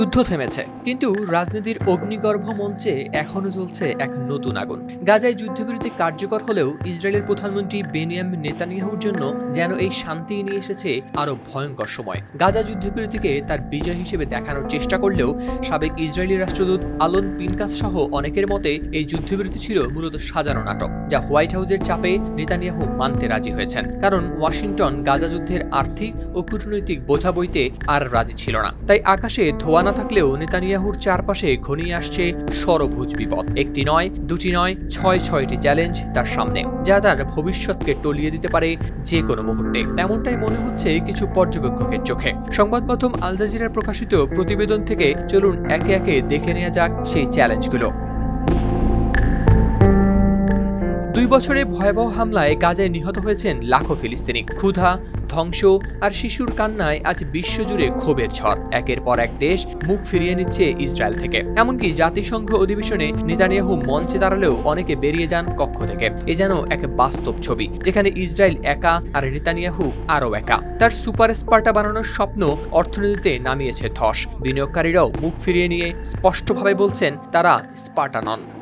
যুদ্ধ থেমেছে। কিন্তু রাজনীতির অগ্নিগর্ভ মঞ্চে এখনও চলছে এক নতুন আগুন। গাজায় যুদ্ধবিরতি কার্যকর হলেও ইসরায়েলের প্রধানমন্ত্রী বেনিয়াম নেতানিয়াহুর জন্য যেন এই শান্তি নিয়ে এসেছে আরও ভয়ঙ্কর সময়। গাজা যুদ্ধবিরতিকে তার বিজয় হিসেবে দেখানোর চেষ্টা করলেও সাবেক ইসরায়েলি রাষ্ট্রদূত আলন পিনকাস সহ অনেকের মতে এই যুদ্ধবিরতি ছিল মূলত সাজানো নাটক, যা হোয়াইট হাউসের চাপে নেতানিয়াহু মানতে রাজি হয়েছেন। কারণ ওয়াশিংটন গাজা যুদ্ধের আর্থিক ও কূটনৈতিক বোঝা বইতে আর রাজি ছিল না। তাই আকাশে ধোয়া না থাকলেও নেতানিয়াহুর চারপাশে ঘনিয়ে আসছে সরভুজ বিপদ। একটি নয়, দুটি নয়, ছয় ছয়টি চ্যালেঞ্জ তার সামনে, যা তার ভবিষ্যৎকে টলিয়ে দিতে পারে যে কোনো মুহূর্তে। এমনটাই মনে হচ্ছে কিছু পর্যবেক্ষকের চোখে। সংবাদ মাধ্যম আল জাজিরার প্রকাশিত প্রতিবেদন থেকে চলুন একে একে দেখে নেওয়া যাক সেই চ্যালেঞ্জগুলো। দুই বছরে ভয়াবহ হামলায় গাজায় নিহত হয়েছেন লাখো ফিলিস্তিনি। ক্ষুধা, ধ্বংস আর শিশুর কান্নায় আজ বিশ্বজুড়ে ক্ষোভের ঝড়। একের পর এক দেশ মুখ ফিরিয়ে নিচ্ছে ইসরায়েল থেকে। এমনকি জাতিসংঘ অধিবেশনে নেতানিয়াহু মঞ্চে দাঁড়ালেও অনেকে বেরিয়ে যান কক্ষ থেকে। এ যেন এক বাস্তব ছবি, যেখানে ইসরায়েল একা আর নেতানিয়াহু আরও একা। তার সুপার স্পার্টা বানানোর স্বপ্ন অর্থনীতিতে নামিয়েছে ধস। বিনিয়োগকারীরাও মুখ ফিরিয়ে নিয়ে স্পষ্টভাবে বলছেন তারা স্পার্টা নন।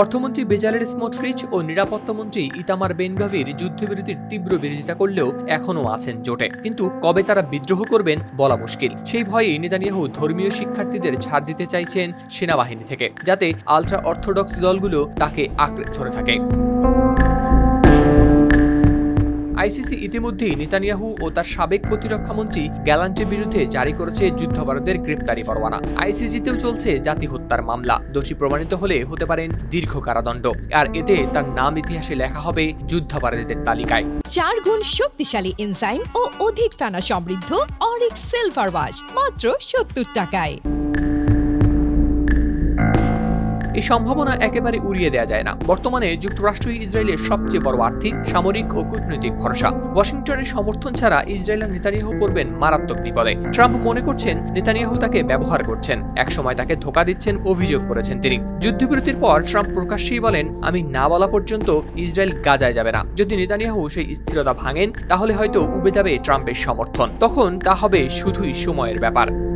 অর্থমন্ত্রী বেজালের স্মোটরিচ ও নিরাপত্তামন্ত্রী ইতামার বেনগাভির যুদ্ধবিরতির তীব্র বিরোধিতা করলেও এখনও আছেন জোটে। কিন্তু কবে তারা বিদ্রোহ করবেন বলা মুশকিল। সেই ভয়ে নেতানিয়াহু ধর্মীয় শিক্ষার্থীদের ছাড় দিতে চাইছেন সেনাবাহিনী থেকে, যাতে আলট্রা অর্থোডক্স দলগুলো তাকে আঁকড়ে ধরে থাকে। আইসিসি ইতিমধ্যেই নেতানিয়াহু ও তার সাবেক প্রতিরক্ষামন্ত্রী গ্যালান্টের বিরুদ্ধে জারি করেছে যুদ্ধাপরাধের গ্রেপ্তারি পরোয়ানা। আইসিসিতেও চলছে জাতি হত্যার মামলা। দোষী প্রমাণিত হলে হতে পারেন দীর্ঘ কারাদণ্ড। আর এতে তার নাম ইতিহাসে লেখা হবে যুদ্ধাপরাধীদের তালিকায়। চার গুণ শক্তিশালী এনজাইম ও অধিক ফেনা সমৃদ্ধ অরিক সিলভার ওয়াশ, মাত্র সত্তর টাকায়। এই সম্ভাবনা একেবারে উড়িয়ে দেওয়া যায় না। বর্তমানে যুক্তরাষ্ট্রই ইসরায়েলের সবচেয়ে বড় আর্থিক, সামরিক ও কূটনৈতিক ভরসা। ওয়াশিংটনের সমর্থন ছাড়া ইসরায়েলের নেতানিয়াহু পড়বেন মারাত্মক বিপদে। ট্রাম্প মনে করছেন, নেতানিয়াহু তাকে ব্যবহার করছেন। একসময় তাকে ধোকা দিচ্ছেন, অভিযোগ করেছেন তিনি। যুদ্ধবিরতির পর ট্রাম্প প্রকাশ্যেই বলেন, আমি না বলা পর্যন্ত ইসরায়েল গাজায় যাবে না। যদি নেতানিয়াহু সেই স্থিরতা ভাঙেন, তাহলে হয়তো উবে যাবে ট্রাম্পের সমর্থন। তখন তা হবে শুধুই সময়ের ব্যাপার।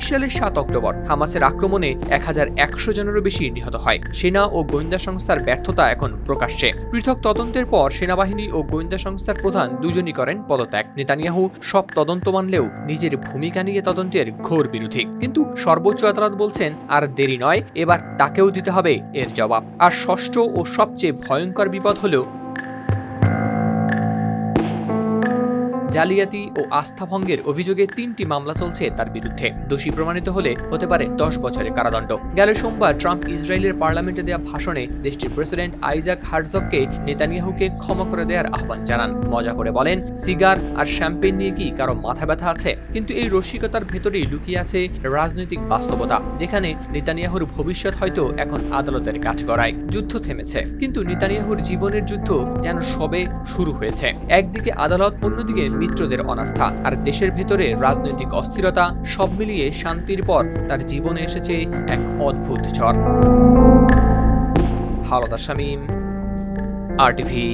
সালের সাত অক্টোবর হামাসের আক্রমণে এক হাজার একশো জনেরও বেশি নিহত হয়। সেনা ও গোয়েন্দা সংস্থার ব্যর্থতা এখন প্রকাশ্যে। পৃথক তদন্তের পর সেনাবাহিনী ও গোয়েন্দা সংস্থার প্রধান দুজনই করেন পদত্যাগ। নেতানিয়াহু সব তদন্ত মানলেও নিজের ভূমিকা নিয়ে তদন্তের ঘোর বিরোধী। কিন্তু সর্বোচ্চ আদালত বলছেন, আর দেরি নয়, এবার তাকেও দিতে হবে। এর জবাব। আর ষষ্ঠ ও সবচেয়ে ভয়ঙ্কর বিপদ হলো জালিয়াতি ও আস্থা ভঙ্গের অভিযোগে তিনটি মামলা চলছে তার বিরুদ্ধে। দোষী প্রমাণিত হলে হতে পারে দশ বছরের কারাদণ্ড। গেল সোমবার ট্রাম্প ইসরায়েলের পার্লামেন্টে দেওয়া ভাষণে দেশটির প্রেসিডেন্ট আইজাক হার্জককে নেতানিয়াহুকে ক্ষমা করে দেওয়ার আহ্বান জানান। মজা করে বলেন, সিগার আর শ্যাম্পেন নিয়ে কি কারও মাথা ব্যথা আছে? কিন্তু এই রসিকতার ভেতরেই লুকিয়ে আছে রাজনৈতিক বাস্তবতা, যেখানে নেতানিয়াহুর ভবিষ্যৎ হয়তো এখন আদালতের কাঠগড়ায় যুদ্ধ থেমেছে, কিন্তু নেতানিয়াহুর জীবনের যুদ্ধ যেন সবে শুরু হয়েছে। একদিকে আদালত, অন্যদিকে মিত্রদের অনাস্থা। আর দেশের ভেতরে রাজনৈতিক অস্থিরতা সব মিলিয়ে শান্তির পর তার জীবনে এসেছে এক অদ্ভুত ঝড়। হালদা শামীম, আর টিভি